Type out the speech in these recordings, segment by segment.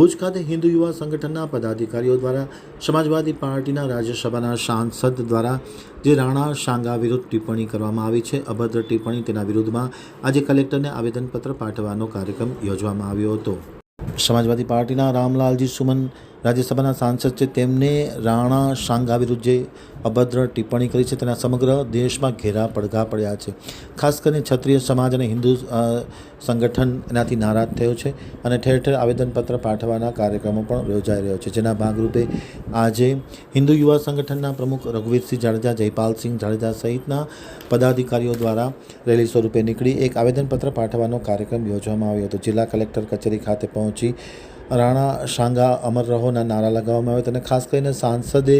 ભુજ ખાતે હિન્દુ યુવા સંગઠનના પદાધિકારીઓ દ્વારા સમાજવાદી પાર્ટીના રાજ્યસભાના સાંસદ દ્વારા જે રાણા શાંગા વિરુદ્ધ ટિપ્પણી કરવામાં આવી છે, અભદ્ર ટિપ્પણી તેના વિરુદ્ધમાં આજે કલેક્ટરને આવેદનપત્ર પાઠવવાનો કાર્યક્રમ યોજવામાં આવ્યો હતો. સમાજવાદી પાર્ટીના રામલાલજી સુમન રાજ્યસભાના સાંસદ છે. તેમને રાણા શાંગા વિરુદ્ધ જે અભદ્ર ટિપ્પણી કરી છે. તેના સમગ્ર દેશમાં ઘેરા પડઘા પડ્યા છે. ખાસ કરીને ક્ષત્રિય સમાજ અને હિન્દુ સંગઠન એનાથી નારાજ થયો છે અને ઠેર ઠેર આવેદનપત્ર પાઠવવાના કાર્યક્રમો પણ યોજાઈ રહ્યો છે. જેના ભાગરૂપે આજે હિન્દુ યુવા સંગઠનના પ્રમુખ રઘુવીરસિંહ જાડેજા, જયપાલસિંહ જાડેજા સહિતના પદાધિકારીઓ દ્વારા રેલી સ્વરૂપે નીકળી એક આવેદનપત્ર પાઠવવાનો કાર્યક્રમ યોજવામાં આવ્યો હતો. જિલ્લા કલેક્ટર કચેરી ખાતે પહોંચી રાણા શાંગા અમર રહોના નારા લગાવવામાં આવ્યા અને ખાસ કરીને સાંસદે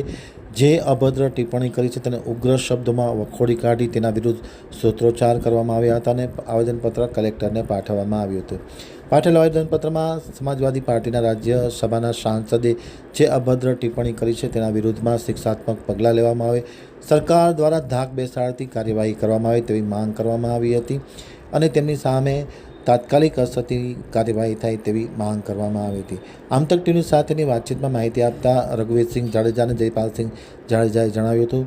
જે અભદ્ર ટિપ્પણી કરી છે તેને ઉગ્ર શબ્દોમાં વખોડી કાઢી તેના વિરુદ્ધ સૂત્રોચ્ચાર કરવામાં આવ્યા હતા અને આવેદનપત્ર કલેક્ટરને પાઠવવામાં આવ્યું હતું. પાઠવેલા આવેદનપત્રમાં સમાજવાદી પાર્ટીના રાજ્યસભાના સાંસદે જે અભદ્ર ટિપ્પણી કરી છે તેના વિરુદ્ધમાં શિક્ષાત્મક પગલાં લેવામાં આવે. સરકાર દ્વારા ધાક બેસાડતી કાર્યવાહી કરવામાં આવે તેવી માંગ કરવામાં આવી હતી અને તેમની સામે તાત્કાલિક અસરથી કાર્યવાહી થાય તેવી માંગ કરવામાં આવી હતી. આમતક ટીવી સાથેની વાતચીતમાં માહિતી આપતા રઘુવીરસિંહ જાડેજા અને જયપાલસિંહ જાડેજાએ જણાવ્યું હતું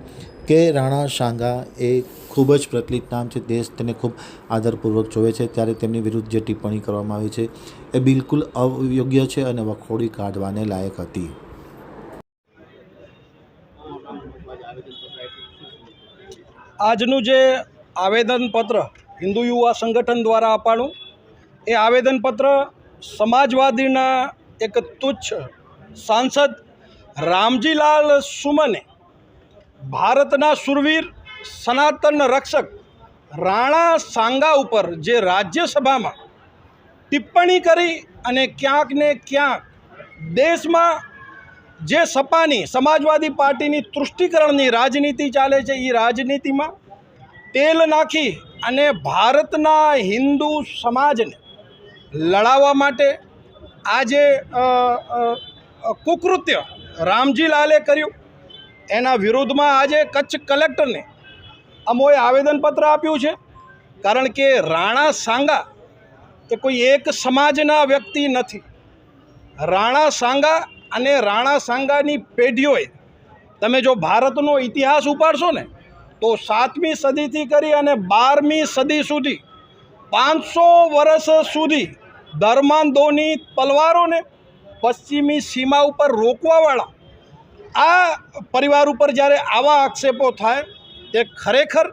કે રાણા સાંગા એ ખૂબ જ પ્રચલિત નામ છે. દેશ તેને ખૂબ આદરપૂર્વક જોવે છે. ત્યારે તેમની વિરુદ્ધ જે ટિપ્પણી કરવામાં આવી છે એ બિલકુલ અયોગ્ય છે અને વખોડી કાઢવાને લાયક હતી. આજનું જે આવેદનપત્ર હિન્દુ યુવા સંગઠન દ્વારા અપાણું એ આવેદનપત્ર સમાજવાદીના એક તુચ્છ સાંસદ રામજીલાલ સુમને ભારતના સુરવીર સનાતન રક્ષક રાણા સાંગા ઉપર જે રાજ્યસભામાં ટિપ્પણી કરી અને ક્યાંક ને ક્યાંક દેશમાં જે સપાની સમાજવાદી પાર્ટીની તૃષ્ટિકરણની રાજનીતિ ચાલે છે એ રાજનીતિમાં તેલ નાખી અને ભારતના હિન્દુ સમાજને લડાવવા માટે આ જે કુકૃત્ય રામજી લાલે કર્યું. એના વિરુદ્ધમાં આજે કચ્છ કલેક્ટરને અમોએ આવેદનપત્ર આપ્યું છે. કારણ કે રાણા સાંગા એ કોઈ એક સમાજના વ્યક્તિ નથી. રાણા સાંગા અને રાણા સાંગાની પેઢીઓએ તમે જો ભારતનો ઇતિહાસ ઉપાડશો ને, તો સાતમી સદીથી કરી અને બારમી સદી સુધી, પાંચસો વર્ષ સુધી ધર્માંધોની તલવારોને પશ્ચિમી સીમા ઉપર રોકવાવાળા. આ પરિવાર ઉપર જ્યારે આવા આક્ષેપો થાય, તે ખરેખર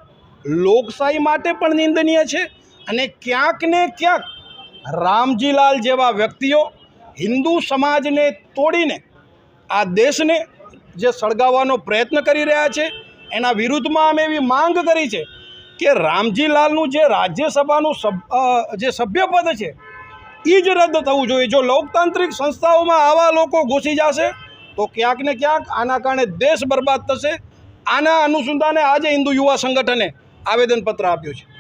લોકશાહી માટે પણ નિંદનીય છે અને ક્યાંક ને ક્યાંક રામજીલાલ જેવા વ્યક્તિઓ હિન્દુ સમાજને તોડીને આ દેશને જે સળગાવવાનો પ્રયત્ન કરી રહ્યા છે, એના વિરુદ્ધમાં અમે એવી માંગ કરી છે કે રામજીલાલનું જે રાજ્યસભાનું સભ જે સભ્યપદ છે એ જ રદ થવું જોઈએ. જો લોકતાંત્રિક સંસ્થાઓમાં આવા લોકો ઘૂસી જશે, તો ક્યાંક ને ક્યાંક આના કારણે દેશ બરબાદ થશે. આના અનુસંધાને આજે હિન્દુ યુવા સંગઠને આવેદનપત્ર આપ્યું છે.